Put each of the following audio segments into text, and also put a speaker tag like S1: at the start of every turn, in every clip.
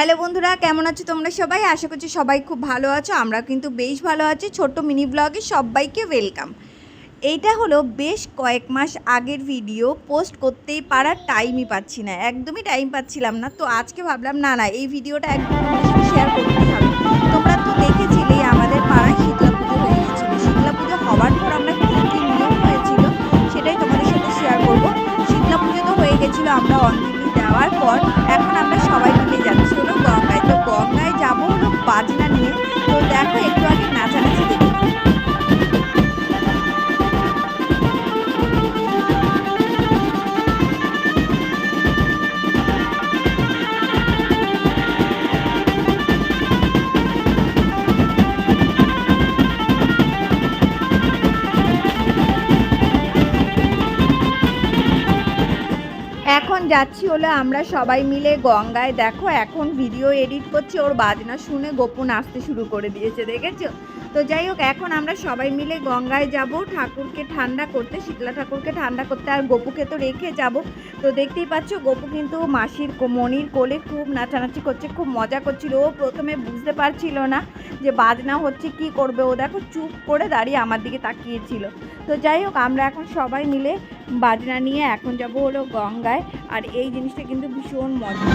S1: Hello বন্ধুরা, কেমন আছো তোমরা সবাই? আশা করছি সবাই খুব ভালো আছো আমরা কিন্তু বেশ ভালো আছি। ছোট্ট মিনি ব্লগে সবাইকে ওয়েলকাম এইটা হলো বেশ কয়েক মাস আগের ভিডিও পোস্ট করতেই পারার টাইমই পাচ্ছি না, একদমই টাইম পাচ্ছিলাম না। তো আজকে ভাবলাম, না না, এই ভিডিওটা একদম শেয়ার করতে হবে। তোমরা তো দেখেছিলে, আমাদের পাড়ায় শীতলা পুজো হয়ে গেছিল শীতলা পুজো হওয়ার পর আমরা কী কী নিয়ম হয়েছিল, সেটাই তোমাদের সাথে শেয়ার করব। শীতলা পুজো তো হয়ে গেছিল, আমরা অঞ্জলি দেওয়ার পর, এখন আমরা যাব বাজনা নিয়ে। তো দেখো যাচ্ছি হলো আমরা সবাই মিলে গঙ্গায়। দেখো, এখন ভিডিও এডিট করছি, ওর বাজনা শুনে গোপন আসতে শুরু করে দিয়েছে, দেখেছ? তো যাই হোক, এখন আমরা সবাই মিলে গঙ্গায় যাব, ঠাকুরকে ঠান্ডা করতে, শীতলা ঠাকুরকে ঠান্ডা করতে আর গোপুকে তো রেখে যাব। তো দেখতেই পাচ্ছ, গোপু কিন্তু মাসির মনির কোলে খুব নাচানাচি করছে, খুব মজা করছিল। ও প্রথমে বুঝতে পারছিল না যে বাজনা হচ্ছে কি করবে। ও দেখো, চুপ করে দাঁড়িয়ে আমার দিকে তাকিয়েছিল। তো যাই হোক, আমরা এখন সবাই মিলে বাজনা নিয়ে এখন যাব হলো গঙ্গায় আর এই জিনিসটা কিন্তু ভীষণ মজা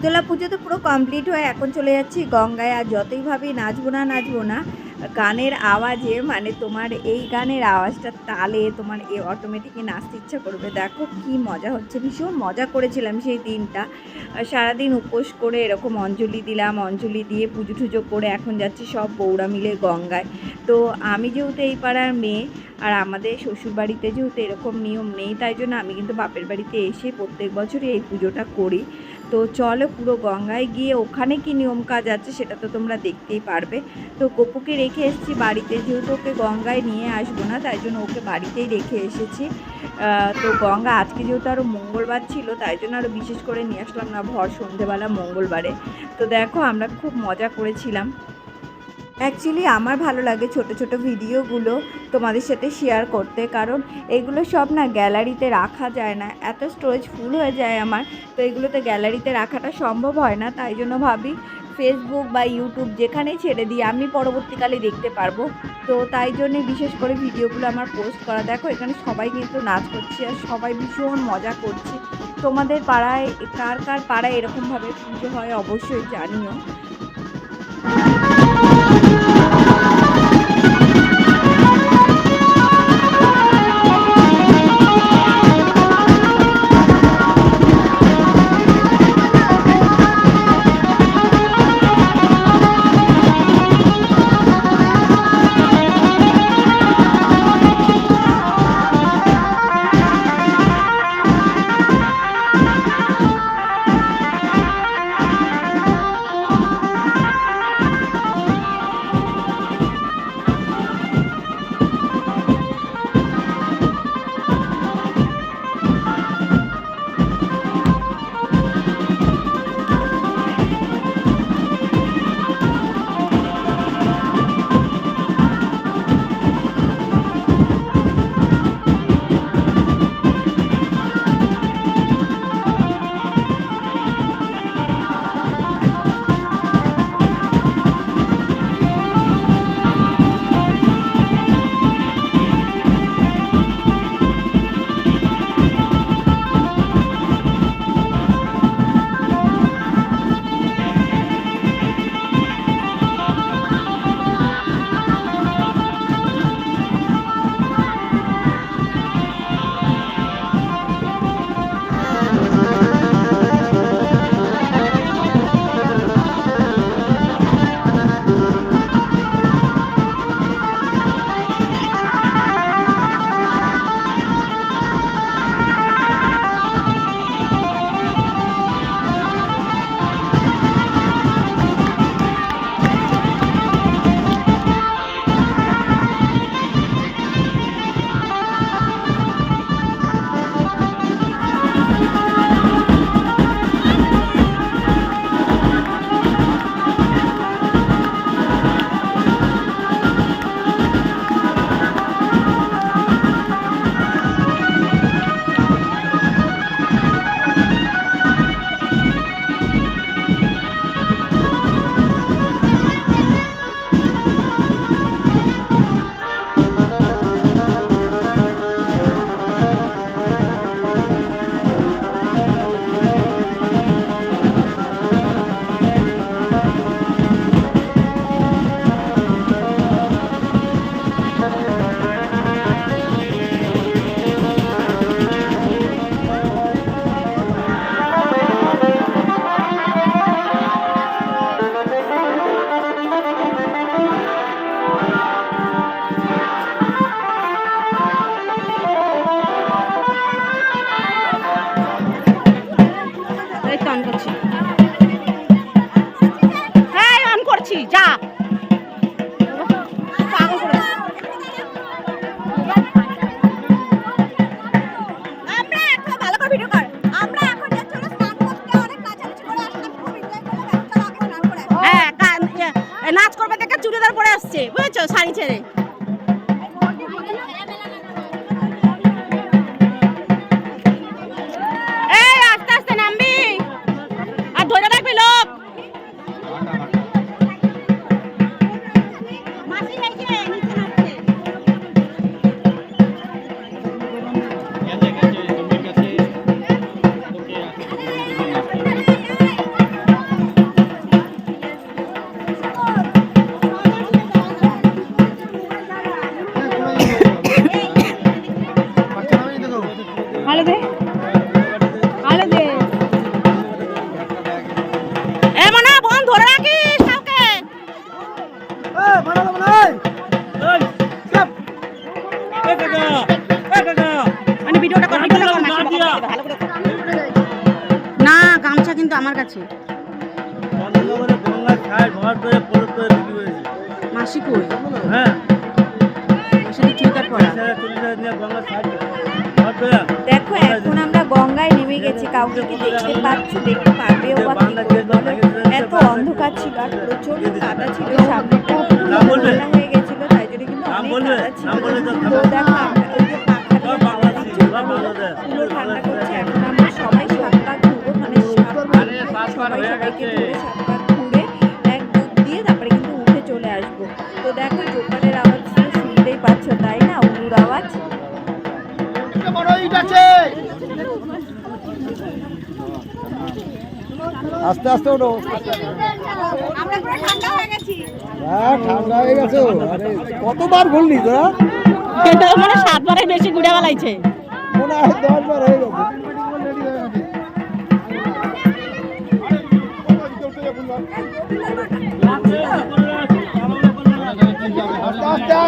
S1: শীতলা পুজো তো পুরো কমপ্লিট হয়ে এখন চলে যাচ্ছি গঙ্গায়। আর যতই ভাবি নাচবো না নাচবো না, গানের আওয়াজে মানে তোমার এই গানের আওয়াজটা তালে তোমার এ অটোমেটিকই নাচতে ইচ্ছা করবে। দেখো কি মজা হচ্ছে, ভীষণ মজা করেছিলাম সেই দিনটা। সারাদিন উপোস করে এরকম অঞ্জলি দিলাম, অঞ্জলি দিয়ে পুজো টুজো করে এখন যাচ্ছি সব বৌরা মিলে গঙ্গায়। তো আমি যেহেতু এই পাড়ার মেয়ে, আর আমাদের শ্বশুরবাড়িতে যেহেতু এরকম নিয়ম নেই, তাই জন্য আমি কিন্তু বাপের বাড়িতে এসে প্রত্যেক বছরই এই পুজোটা করি। তো চলো পুরো গঙ্গায় গিয়ে ওখানে কি নিয়ম কাজ আছে সেটা তো তোমরা দেখতেই পারবে। তো গোপুকে রেখে এসেছি বাড়িতে, যেহেতু ওকে গঙ্গায় নিয়ে আসব না, তাই জন্য ওকে বাড়িতেই রেখে এসেছি। তো গঙ্গা আজকে যেহেতু আরও মঙ্গলবার ছিল, তাই জন্য আরও বিশেষ করে নিয়ে আসলাম না, ভর সন্ধেবেলা মঙ্গলবারে। তো দেখো আমরা খুব মজা করেছিলাম। অ্যাকচুয়ালি আমার ভালো লাগে ছোট ছোট ভিডিওগুলো তোমাদের সাথে শেয়ার করতে, কারণ এগুলো সব না গ্যালারিতে রাখা যায় না। এত স্টোরেজ ফুল হয়ে যায় আমার, তো এগুলোতে গ্যালারিতে রাখাটা সম্ভব হয় না। তাই জন্য ভাবি ফেসবুক বা ইউটিউব যেখানেই ছেড়ে দিই, আমি পরবর্তীকালে দেখতে পারব। তো তাই জন্যে বিশেষ করে ভিডিওগুলো আমার পোস্ট করা। দেখো, এখানে সবাই কিন্তু নাচ করছে আর সবাই ভীষণ মজা করছে। তোমাদের পাড়ায়, কার কার পাড়ায় এরকমভাবে পুজো হয় অবশ্যই জানিও।
S2: করে।
S1: আসি।
S2: হ্যাঁ গা- ইয়ে, এ, নাচ করবে দেখে চুড়িদার পরে আসছে বুঝেছ? শাড়ি ছেড়ে। আমার কাছে। মাসি কই
S3: হ্যাঁ
S1: দেখো এখন আমরা গঙ্গায় নেমে গেছি কাউকে কি দেখতে পাচ্ছ? দেখতে পারবেও বা কি এত অন্ধকার ছিল আর প্রচণ্ড কাদা ছিল সামনেটা
S3: বলবে?
S1: হয়ে গেছিল তাই জন্য কিন্তু অনেক কাদা ছিল।
S3: তো?
S1: তো দেখো আমরা ওই যে ঠান্ডা করছে এখন। সবাই সবাইকে
S3: গেছে।
S1: ধরে সাত ঘুরে এক ডুব দিয়ে তারপরে কিন্তু উঠে চলে আসব। তো দেখো জোকারের আওয়াজ শুনতেই পাচ্ছ তাই না? উলুর আওয়াজ?
S4: আস্তে আস্তে ওঠো।
S1: আমরা পুরো ঠান্ডা হয়ে গেছি।
S4: হ্যাঁ ঠান্ডা হয়ে গেছে আরে কতবার বললি তোরা?
S2: এটা মানে সাতবারের বেশি ঘুরে বেলাইছে
S4: মনে হয় দশ বার হয়ে গেছে।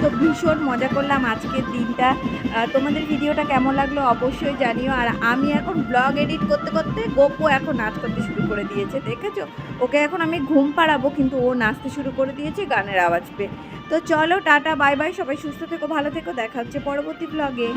S1: তো ভীষণ মজা করলাম আজকের দিনটা। তোমাদের ভিডিওটা কেমন লাগল অবশ্যই জানিও। আর আমি এখন ব্লগ এডিট করতে করতে গোপু এখন নাচ করতে শুরু করে দিয়েছে, দেখেছ? ওকে এখন আমি ঘুম পাড়াবো, কিন্তু ও নাচতে শুরু করে দিয়েছে, গানের আওয়াজ পেয়ে। তো চলো, টাটা, বাই বাই, সবাই সুস্থ থেকো, ভালো থেকো, দেখা হচ্ছে পরবর্তী ব্লগে